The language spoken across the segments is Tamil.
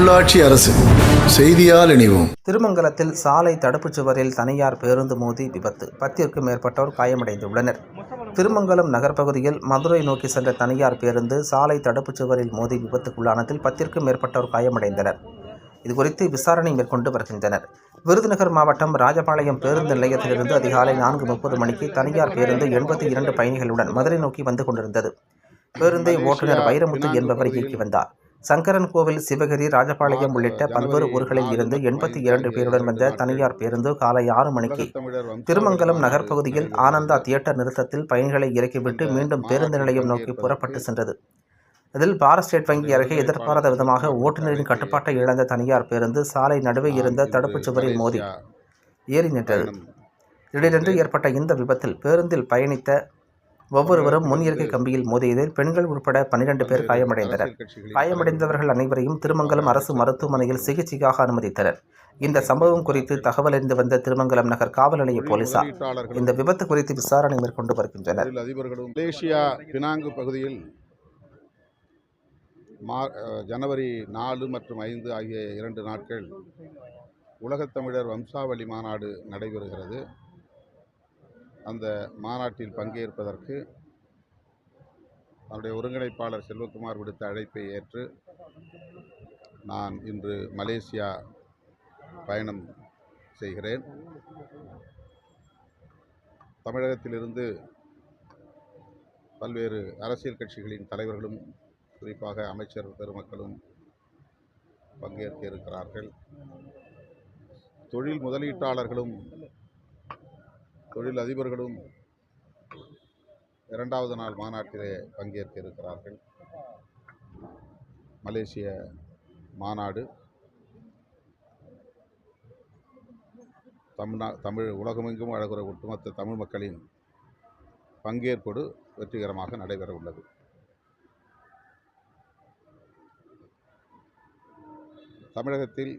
உள்ளாட்சி அரசு செய்தியால் இணைவோம். திருமங்கலத்தில் சாலை தடுப்புச் சுவரில் தனியார் பேருந்து மோதி விபத்து. பத்திற்கும் மேற்பட்டோர் காயமடைந்துள்ளனர். திருமங்கலம் நகர்ப்பகுதியில் மதுரை நோக்கி சென்ற தனியார் பேருந்து சாலை தடுப்புச் சுவரில் மோதி விபத்துக்குள்ளானதில் பத்திற்கும் மேற்பட்டோர் காயமடைந்தனர். இதுகுறித்து விசாரணை மேற்கொண்டு வருகின்றனர். விருதுநகர் மாவட்டம் ராஜபாளையம் பேருந்து நிலையத்திலிருந்து அதிகாலை நான்கு முப்பது மணிக்கு தனியார் பேருந்து எண்பத்தி இரண்டு பயணிகளுடன் மதுரை நோக்கி வந்து கொண்டிருந்தது. பேருந்தை ஓட்டுநர் வைரமுத்து என்பவர் இயக்கி வந்தார். சங்கரன் கோவில் சிவகிரி ராஜபாளையம் உள்ளிட்ட பல்வேறு ஊர்களில் இருந்து எண்பத்தி இரண்டு பேருடன் வந்த தனியார் பேருந்து காலை ஆறு மணிக்கு திருமங்கலம் நகர்ப்பகுதியில் ஆனந்தா தியேட்டர் நிறுத்தத்தில் பயணிகளை இறக்கிவிட்டு மீண்டும் பேருந்து நிலையம் நோக்கி புறப்பட்டு சென்றது. இதில் பாரத் ஸ்டேட் வங்கி அருகே எதிர்பாராத விதமாக ஓட்டுநரின் கட்டுப்பாட்டை இழந்த தனியார் பேருந்து சாலை நடுவே இருந்த தடுப்புச் சுவரில் மோதி ஏறி நின்றது. திடீரென்று ஏற்பட்ட இந்த விபத்தில் பேருந்தில் பயணித்த ஒவ்வொருவரும் முன் இருக்கை கம்பியில் மோதியதில் பெண்கள் உட்பட பன்னிரண்டு பேர் காயமடைந்தனர். காயமடைந்தவர்கள் அனைவரையும் திருமங்கலம் அரசு மருத்துவமனையில் சிகிச்சைக்காக அனுமதித்தனர். இந்த சம்பவம் குறித்து தகவல் அறிந்து வந்த திருமங்கலம் நகர் காவல் நிலைய போலீசார் இந்த விபத்து குறித்து விசாரணை மேற்கொண்டு வருகின்றனர். பகுதியில் மா ஜனவரி நாலு மற்றும் ஐந்து ஆகிய இரண்டு நாட்கள் உலகத்தமிழர் வம்சாவளி மாநாடு நடைபெறுகிறது. அந்த மாநாட்டில் பங்கேற்பதற்கு அவருடைய ஒருங்கிணைப்பாளர் செல்வகுமார் விடுத்த அழைப்பை ஏற்று நான் இன்று மலேசியா பயணம் செய்கிறேன். தமிழகத்திலிருந்து பல்வேறு அரசியல் கட்சிகளின் தலைவர்களும் குறிப்பாக அமைச்சர் பெருமக்களும் பங்கேற்க இருக்கிறார்கள். தொழில் முதலீட்டாளர்களும் தொழில் அதிபர்களும் இரண்டாவது நாள் மாநாட்டிலே பங்கேற்க இருக்கிறார்கள் மலேசிய மாநாடு தமிழ்நா தமிழ் உலகமெங்கும் அழகுற ஒட்டுமொத்த தமிழ் மக்களின் பங்கேற்போடு வெற்றிகரமாக நடைபெற உள்ளது தமிழகத்தில்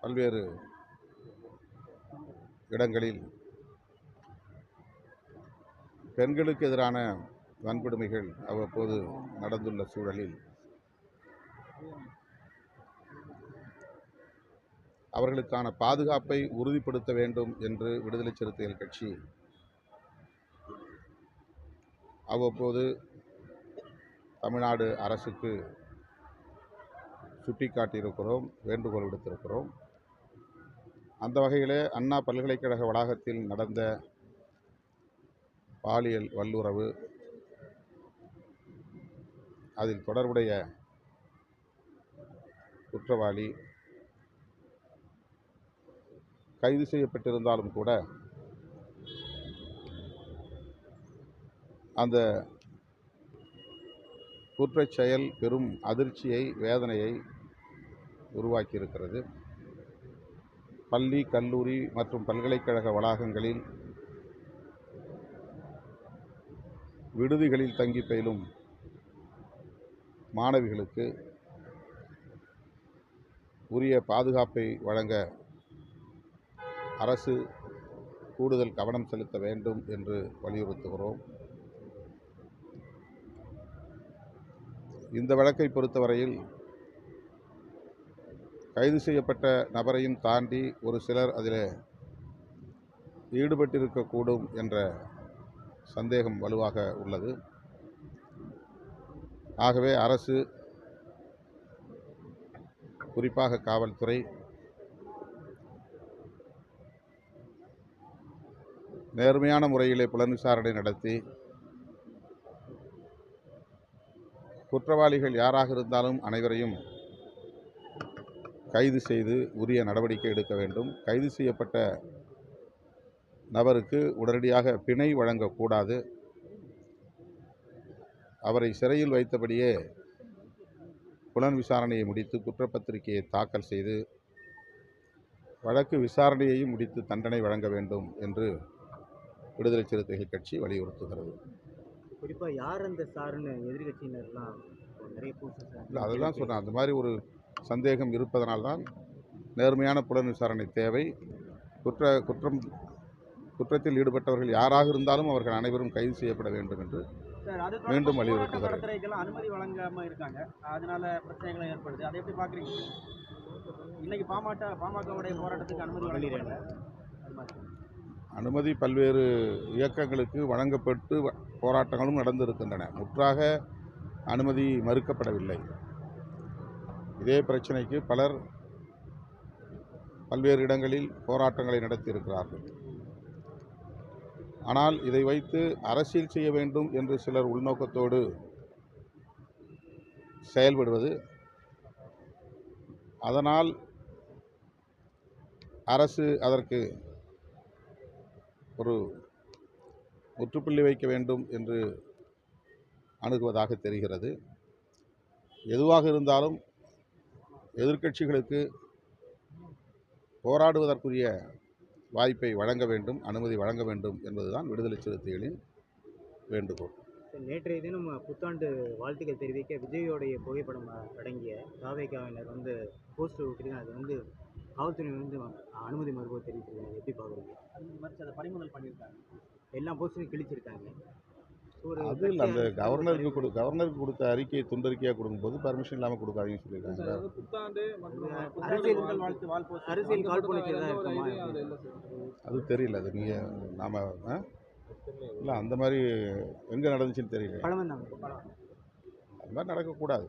பல்வேறு இடங்களில் பெண்களுக்கு எதிரான வன்கொடுமைகள் அவ்வப்போது நடந்துள்ள சூழலில் அவர்களுக்கான பாதுகாப்பை உறுதிப்படுத்த வேண்டும் என்று விடுதலை சிறுத்தைகள் கட்சி அவ்வப்போது தமிழ்நாடு அரசுக்கு சுட்டிக்காட்டியிருக்கிறோம் வேண்டுகோள் விடுத்திருக்கிறோம். அந்த வகையிலே அண்ணா பல்கலைக்கழக வளாகத்தில் நடந்த பாலியல் வல்லுறவு அதில் தொடர்புடைய குற்றவாளி கைது செய்யப்பட்டிருந்தாலும் கூட அந்த குற்றச்செயல் பெரும் அதிர்ச்சியை வேதனையை உருவாக்கியிருக்கிறது. பள்ளி கல்லூரி மற்றும் பல்கலைக்கழக வளாகங்களில் விடுதிகளில் தங்கி பயிலும் மாணவிகளுக்கு உரிய பாதுகாப்பை வழங்க அரசு கூடுதல் கவனம் செலுத்த வேண்டும் என்று வலியுறுத்துகிறோம். இந்த வழக்கை பொறுத்தவரையில் கைது செய்யப்பட்ட நபரையும் தாண்டி ஒரு சிலர் அதில் ஈடுபட்டிருக்கக்கூடும் என்ற சந்தேகம் வலுவாக உள்ளது. ஆகவே அரசு குறிப்பாக காவல்துறை நேர்மையான முறையிலே புலன் விசாரணை நடத்தி குற்றவாளிகள் யாராக இருந்தாலும் அனைவரையும் கைது செய்து உரிய நடவடிக்கை எடுக்க வேண்டும். கைது செய்யப்பட்ட நபருக்கு உடனடியாக பிணை வழங்கக்கூடாது. அவரை சிறையில் வைத்தபடியே புலன் விசாரணையை முடித்து குற்றப்பத்திரிகையை தாக்கல் செய்து வழக்கு விசாரணையையும் முடித்து தண்டனை வழங்க வேண்டும் என்று விடுதலை சிறுத்தைகள் கட்சி வலியுறுத்துகிறது. குறிப்பா யார் அந்த சாருன்னு எதிர்கட்சியினர்லாம் நிறைய அதுதான் சொன்னேன் அந்த மாதிரி ஒரு சந்தேகம் இருப்பதனால்தான் நேர்மையான புலன் விசாரணை தேவை. குற்ற குற்றம் குற்றத்தில் ஈடுபட்டவர்கள் யாராக இருந்தாலும் அவர்கள் அனைவரும் கைது செய்யப்பட வேண்டும் என்று மீண்டும் வலியுறுத்துகிறேன். அனுமதி வழங்காம இருக்காங்க. அதனால பிரச்சனைகளும் ஏற்படுது. அதை எப்படி பாக்குறீங்க? இன்னைக்கு பாமக பாமகவுடைய போராட்டத்துக்கு அனுமதி வழங்கல அனுமதி பல்வேறு இயக்கங்களுக்கு வழங்கப்பட்டு போராட்டங்களும் நடந்திருக்கின்றன. முற்றாக அனுமதி மறுக்கப்படவில்லை. இதே பிரச்சனைக்கு பலர் பல்வேறு இடங்களில் போராட்டங்களை நடத்தியிருக்கிறார்கள். ஆனால் இதை வைத்து அரசியல் செய்ய வேண்டும் என்று சிலர் உள்நோக்கத்தோடு செயல்படுவது அதனால் அரசு அதற்கு ஒரு முற்றுப்புள்ளி வைக்க வேண்டும் என்று அணுகுவதாக தெரிகிறது. எதுவாக இருந்தாலும் எதிர்க்கட்சிகளுக்கு போராடுவதற்குரிய வாய்ப்பை வழங்க வேண்டும் அனுமதி வழங்க வேண்டும் என்பதுதான் விடுதலை சிறுத்தைகளின் வேண்டுகோள். நேற்றைய தினம் புத்தாண்டு வாழ்த்துக்கள் தெரிவிக்க விஜயோடைய புகைப்படம் அடங்கிய தாவேக்காவினர் வந்து போஸ்டர் விட்டுருக்காங்க அது வந்து காவல்துறை வந்து அனுமதி மறுப்பு தெரிவிச்சிருக்காங்க எப்படி பார்க்குறீங்க? அதை பறிமுதல் பண்ணியிருக்காங்க. எல்லா போஸ்டரையும் கிழிச்சிருக்காங்க. அது இல்லை அந்த கவர்னருக்கு கொடு கவர்னருக்கு கொடுத்த அறிக்கையை துண்டறிக்கையாக கொடுக்கும்போது பர்மிஷன் இல்லாமல் கொடுக்காதீங்கன்னு சொல்லியிருக்காங்க புத்தாண்டு அரசியல் அது இல்லை சார். அது தெரியல அது நீங்கள் நாம் இல்லை அந்த மாதிரி எங்கே நடந்துச்சுன்னு தெரியல. அது மாதிரி நடக்கக்கூடாது.